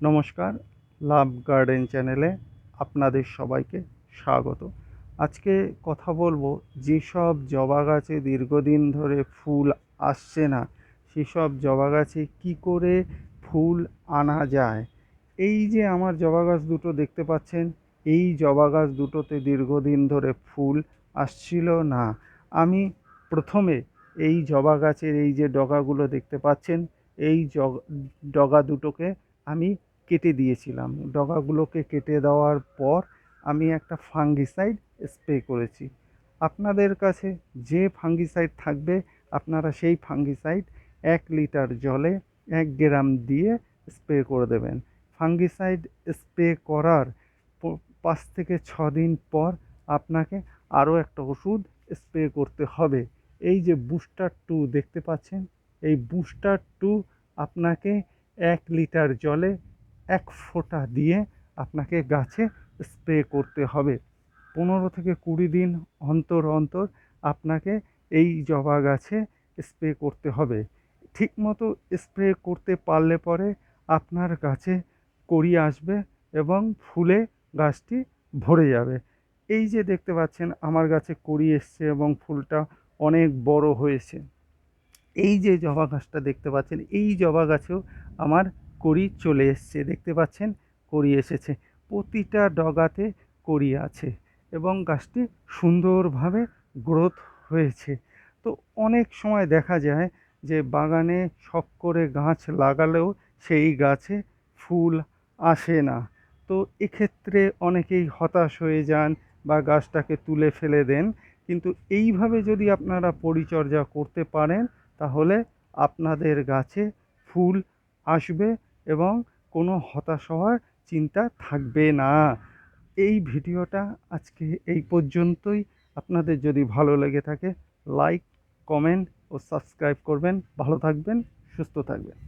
নমস্কার, লাভ গার্ডেন চ্যানেলে আপনাদের সবাইকে স্বাগত। আজকে কথা বলব যেসব জবা গাছে দীর্ঘদিন ধরে ফুল আসছে না, সেসব জবা গাছে কী করে ফুল আনা যায়? এই যে আমার জবা গাছ দুটো দেখতে পাচ্ছেন, এই জবা গাছ দুটোতে দীর্ঘদিন ধরে ফুল আসছিল না। আমি প্রথমে এই জবা গাছের এই যে ডগাগুলো দেখতে পাচ্ছেন, এই ডগা দুটোকে আমি কেটে দিয়েছিলাম। ডগাগুলোকে কেটে দেওয়ার পর আমি একটা ফাঙ্গিসাইড স্প্রে করেছি। আপনাদের কাছে যে ফাঙ্গিসাইড থাকবে, আপনারা সেই ফাঙ্গিসাইড এক লিটার জলে এক গ্রাম দিয়ে স্প্রে করে দেবেন। ফাঙ্গিসাইড স্প্রে করার পাঁচ থেকে ছ দিন পর আপনাকে আরও একটা ওষুধ স্প্রে করতে হবে। এই যে বুস্টার টু দেখতে পাচ্ছেন? এই বুস্টার টু আপনাকে এক লিটার জলে এক ফোঁটা দিয়ে আপনাকে গাছে স্প্রে করতে হবে। পনেরো থেকে কুড়ি দিন অন্তর অন্তর আপনাকে এই জবা গাছে স্প্রে করতে হবে। ঠিকমতো স্প্রে করতে পারলে পরে আপনার গাছে কড়ি আসবে এবং ফুলে গাছটি ভরে যাবে। এই যে দেখতে পাচ্ছেন, আমার গাছে কড়ি এসছে এবং ফুলটা অনেক বড় হয়েছে। এই যে জবা গাছটা দেখতে পাচ্ছেন, এই জবা গাছেও আমার কড়ি চলে এসছে, দেখতে পাচ্ছেন? কড়ি এসেছে। প্রতিটা ডগাতে কড়ি আছে এবং গাছটি সুন্দরভাবে গ্রোথ হয়েছে। তো অনেক সময় দেখা যায় যে বাগানে শখ করে গাছ লাগালেও সেই গাছে ফুল আসে না। তো এক্ষেত্রে অনেকেই হতাশ হয়ে যান বা গাছটাকে তুলে ফেলে দেন। কিন্তু এইভাবে যদি আপনারা পরিচর্যা করতে পারেন তাহলে আপনাদের গাছে ফুল আসবে এবং কোনো হতাশ হওয়ার চিন্তা থাকবে না। এই ভিডিওটা আজকে এই পর্যন্তই। আপনাদের যদি ভালো লেগে থাকে লাইক কমেন্ট ও সাবস্ক্রাইব করবেন। ভালো থাকবেন, সুস্থ থাকবেন।